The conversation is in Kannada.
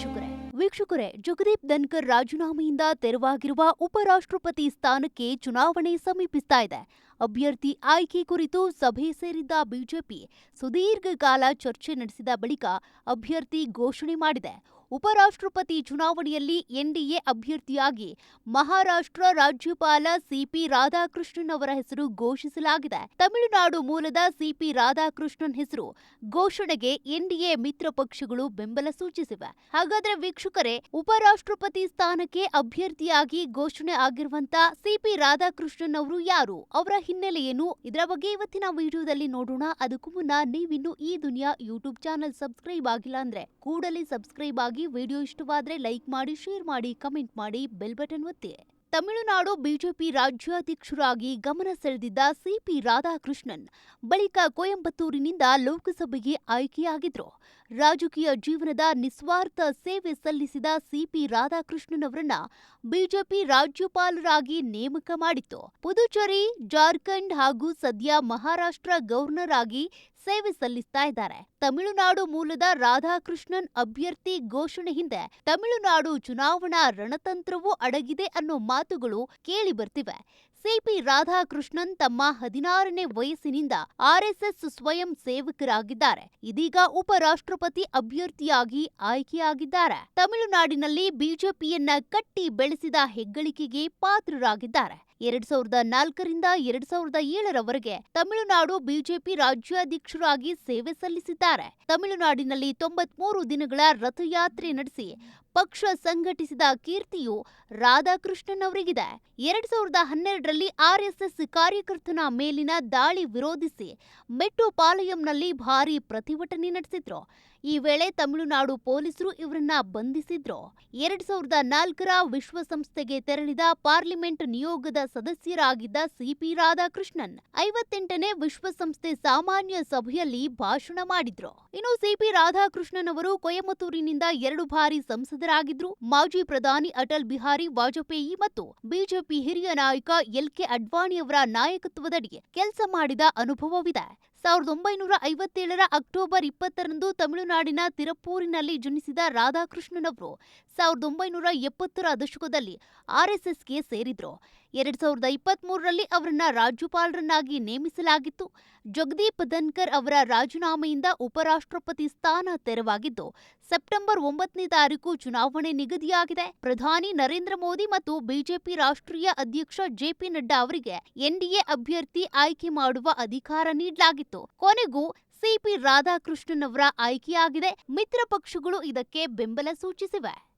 ವೀಕ್ಷಕರೇ ವೀಕ್ಷಕರೇ, ಜಗದೀಪ್ ಧನ್ಕರ್ ರಾಜೀನಾಮೆಯಿಂದ ತೆರವಾಗಿರುವ ಉಪರಾಷ್ಟ್ರಪತಿ ಸ್ಥಾನಕ್ಕೆ ಚುನಾವಣೆ ಸಮೀಪಿಸ್ತಾ ಇದೆ. ಅಭ್ಯರ್ಥಿ ಆಯ್ಕೆ ಕುರಿತು ಸಭೆ ಸೇರಿದ್ದ ಬಿಜೆಪಿ ಸುದೀರ್ಘ ಕಾಲ ಚರ್ಚೆ ನಡೆಸಿದ ಬಳಿಕ ಅಭ್ಯರ್ಥಿ ಘೋಷಣೆ ಮಾಡಿದೆ. ಉಪರಾಷ್ಟ್ರಪತಿ ಚುನಾವಣೆಯಲ್ಲಿ ಎನ್ಡಿಎ ಅಭ್ಯರ್ಥಿಯಾಗಿ ಮಹಾರಾಷ್ಟ್ರ ರಾಜ್ಯಪಾಲ ಸಿಪಿ ರಾಧಾಕೃಷ್ಣನ್ ಅವರ ಹೆಸರು ಘೋಷಿಸಲಾಗಿದೆ. ತಮಿಳುನಾಡು ಮೂಲದ ಸಿಪಿ ರಾಧಾಕೃಷ್ಣನ್ ಹೆಸರು ಘೋಷಣೆಗೆ ಎನ್ಡಿಎ ಮಿತ್ರ ಪಕ್ಷಗಳು ಬೆಂಬಲ ಸೂಚಿಸಿವೆ. ಹಾಗಾದ್ರೆ ವೀಕ್ಷಕರೇ, ಉಪರಾಷ್ಟ್ರಪತಿ ಸ್ಥಾನಕ್ಕೆ ಅಭ್ಯರ್ಥಿಯಾಗಿ ಘೋಷಣೆ ಆಗಿರುವಂತ ಸಿಪಿ ರಾಧಾಕೃಷ್ಣನ್ ಅವರು ಯಾರು? ಅವರ ಹಿನ್ನೆಲೆ ಏನು? ಇದರ ಬಗ್ಗೆ ಇವತ್ತಿನ ವಿಡಿಯೋದಲ್ಲಿ ನೋಡೋಣ. ಅದಕ್ಕೂ ಮುನ್ನ ನೀವಿನ್ನು ಈ ದುನಿಯಾ ಯೂಟ್ಯೂಬ್ ಚಾನೆಲ್ ಸಬ್ಸ್ಕ್ರೈಬ್ ಆಗಿಲ್ಲ ಅಂದ್ರೆ ಕೂಡಲೇ ಸಬ್ಸ್ಕ್ರೈಬ್ ಆಗಿ ವಿಡಿಯೋ ಇಷ್ಟವಾದ್ರೆ ಲೈಕ್ ಮಾಡಿ, ಶೇರ್ ಮಾಡಿ, ಕಮೆಂಟ್ ಮಾಡಿ, ಬೆಲ್ ಬಟನ್ ಒತ್ತಿ. ತಮಿಳುನಾಡು ಬಿಜೆಪಿ ರಾಜ್ಯಾಧ್ಯಕ್ಷರಾಗಿ ಗಮನ ಸೆಳೆದಿದ್ದ ಸಿಪಿ ರಾಧಾಕೃಷ್ಣನ್ ಬಳಿಕ ಕೊಯಂಬತ್ತೂರಿನಿಂದ ಲೋಕಸಭೆಗೆ ಆಯ್ಕೆಯಾಗಿದ್ರು. ರಾಜಕೀಯ ಜೀವನದ ನಿಸ್ವಾರ್ಥ ಸೇವೆ ಸಲ್ಲಿಸಿದ ಸಿಪಿ ರಾಧಾಕೃಷ್ಣನ್ ಅವರನ್ನ ಬಿಜೆಪಿ ರಾಜ್ಯಪಾಲರಾಗಿ ನೇಮಕ ಮಾಡಿತ್ತು. ಪುದುಚೇರಿ, ಜಾರ್ಖಂಡ್ ಹಾಗೂ ಸದ್ಯ ಮಹಾರಾಷ್ಟ್ರ ಗವರ್ನರ್ ಆಗಿ ಸೇವೆ ಸಲ್ಲಿಸ್ತಾ ಇದ್ದಾರೆ. ತಮಿಳುನಾಡು ಮೂಲದ ರಾಧಾಕೃಷ್ಣನ್ ಅಭ್ಯರ್ಥಿ ಘೋಷಣೆ ಹಿಂದೆ ತಮಿಳುನಾಡು ಚುನಾವಣಾ ರಣತಂತ್ರವೂ ಅಡಗಿದೆ ಅನ್ನೋ ಮಾತುಗಳು ಕೇಳಿ ಬರ್ತಿವೆ. ಸಿಪಿ ರಾಧಾಕೃಷ್ಣನ್ ತಮ್ಮ ಹದಿನಾರನೇ ವಯಸ್ಸಿನಿಂದ ಆರ್ಎಸ್ಎಸ್ ಸ್ವಯಂ ಸೇವಕರಾಗಿದ್ದಾರೆ. ಇದೀಗ ಉಪರಾಷ್ಟ್ರಪತಿ ಅಭ್ಯರ್ಥಿಯಾಗಿ ಆಯ್ಕೆಯಾಗಿದ್ದಾರೆ. ತಮಿಳುನಾಡಿನಲ್ಲಿ ಬಿಜೆಪಿಯನ್ನ ಕಟ್ಟಿ ಬೆಳೆಸಿದ ಹೆಗ್ಗಳಿಕೆಗೆ ಪಾತ್ರರಾಗಿದ್ದಾರೆ. ಎರಡ್ ಸಾವಿರದ ನಾಲ್ಕರಿಂದ ಎರಡ್ ಸಾವಿರದ ಏಳರವರೆಗೆ ತಮಿಳುನಾಡು ಬಿಜೆಪಿ ರಾಜ್ಯಾಧ್ಯಕ್ಷರಾಗಿ ಸೇವೆ ಸಲ್ಲಿಸಿದ್ದಾರೆ. ತಮಿಳುನಾಡಿನಲ್ಲಿ ತೊಂಬತ್ಮೂರು ದಿನಗಳ ರಥಯಾತ್ರೆ ನಡೆಸಿ ಪಕ್ಷ ಸಂಘಟಿಸಿದ ಕೀರ್ತಿಯು ರಾಧಾಕೃಷ್ಣನ್ ಅವರಿಗಿದೆ ಎರಡ್ ಸಾವಿರದ ಹನ್ನೆರಡರಲ್ಲಿ ಆರ್ಎಸ್ಎಸ್ ಕಾರ್ಯಕರ್ತನ ಮೇಲಿನ ದಾಳಿ ವಿರೋಧಿಸಿ ಮೆಟ್ಟುಪಾಲಯಂನಲ್ಲಿ ಭಾರಿ ಪ್ರತಿಭಟನೆ ನಡೆಸಿದ್ರು. ಈ ವೇಳೆ ತಮಿಳುನಾಡು ಪೊಲೀಸರು ಇವರನ್ನ ಬಂಧಿಸಿದ್ರು. ಎರಡ್ ಸಾವಿರದ ನಾಲ್ಕರ ವಿಶ್ವಸಂಸ್ಥೆಗೆ ತೆರಳಿದ ಪಾರ್ಲಿಮೆಂಟ್ ನಿಯೋಗದ ಸದಸ್ಯರಾಗಿದ್ದ ಸಿಪಿ ರಾಧಾಕೃಷ್ಣನ್ ಐವತ್ತೆಂಟನೇ ವಿಶ್ವಸಂಸ್ಥೆ ಸಾಮಾನ್ಯ ಸಭೆಯಲ್ಲಿ ಭಾಷಣ ಮಾಡಿದ್ರು. ಇನ್ನು ಸಿಪಿ ರಾಧಾಕೃಷ್ಣನ್ ಅವರು ಕೊಯಮತ್ತೂರಿನಿಂದ ಎರಡು ಬಾರಿ ಸಂಸದರಾಗಿದ್ರು ಮಾಜಿ ಪ್ರಧಾನಿ ಅಟಲ್ ಬಿಹಾರಿ ವಾಜಪೇಯಿ ಮತ್ತು ಬಿಜೆಪಿ ಹಿರಿಯ ನಾಯಕ ಎಲ್ ಕೆ ಅಡ್ವಾಣಿಯವರ ನಾಯಕತ್ವದಡಿ ಕೆಲಸ ಮಾಡಿದ ಅನುಭವವಿದೆ. ಸಾವಿರದ ಒಂಬೈನೂರ ಐವತ್ತೇಳರ ಅಕ್ಟೋಬರ್ ಇಪ್ಪತ್ತರಂದು ತಮಿಳುನಾಡಿನ ತಿರುಪೂರಿನಲ್ಲಿ ಜನಿಸಿದ ರಾಧಾಕೃಷ್ಣನ್ ಅವರು ಸಾವಿರದ ಒಂಬೈನೂರ ಎಪ್ಪತ್ತರ ದಶಕದಲ್ಲಿ ಆರ್ಎಸ್ಎಸ್ಗೆ ಸೇರಿದ್ರು. ಎರಡ್ ಸಾವಿರದ ಇಪ್ಪತ್ತ್ ಮೂರರಲ್ಲಿ ಅವರನ್ನ ರಾಜ್ಯಪಾಲರನ್ನಾಗಿ ನೇಮಿಸಲಾಗಿತ್ತು. ಜಗದೀಪ್ ಧನ್ಕರ್ ಅವರ ರಾಜೀನಾಮೆಯಿಂದ ಉಪರಾಷ್ಟ್ರಪತಿ ಸ್ಥಾನ ತೆರವಾಗಿದ್ದು, ಸೆಪ್ಟೆಂಬರ್ ಒಂಬತ್ತನೇ ತಾರೀಕು ಚುನಾವಣೆ ನಿಗದಿಯಾಗಿದೆ. ಪ್ರಧಾನಿ ನರೇಂದ್ರ ಮೋದಿ ಮತ್ತು ಬಿಜೆಪಿ ರಾಷ್ಟ್ರೀಯ ಅಧ್ಯಕ್ಷ ಜೆಪಿ ನಡ್ಡಾ ಅವರಿಗೆ ಎನ್ಡಿಎ ಅಭ್ಯರ್ಥಿ ಆಯ್ಕೆ ಮಾಡುವ ಅಧಿಕಾರ ನೀಡಲಾಗಿತ್ತು. ಕೊನೆಗೂ ಸಿಪಿ ರಾಧಾಕೃಷ್ಣನ್ ಅವರ ಆಯ್ಕೆಯಾಗಿದೆ. ಮಿತ್ರ ಪಕ್ಷಗಳು ಇದಕ್ಕೆ ಬೆಂಬಲ ಸೂಚಿಸಿವೆ.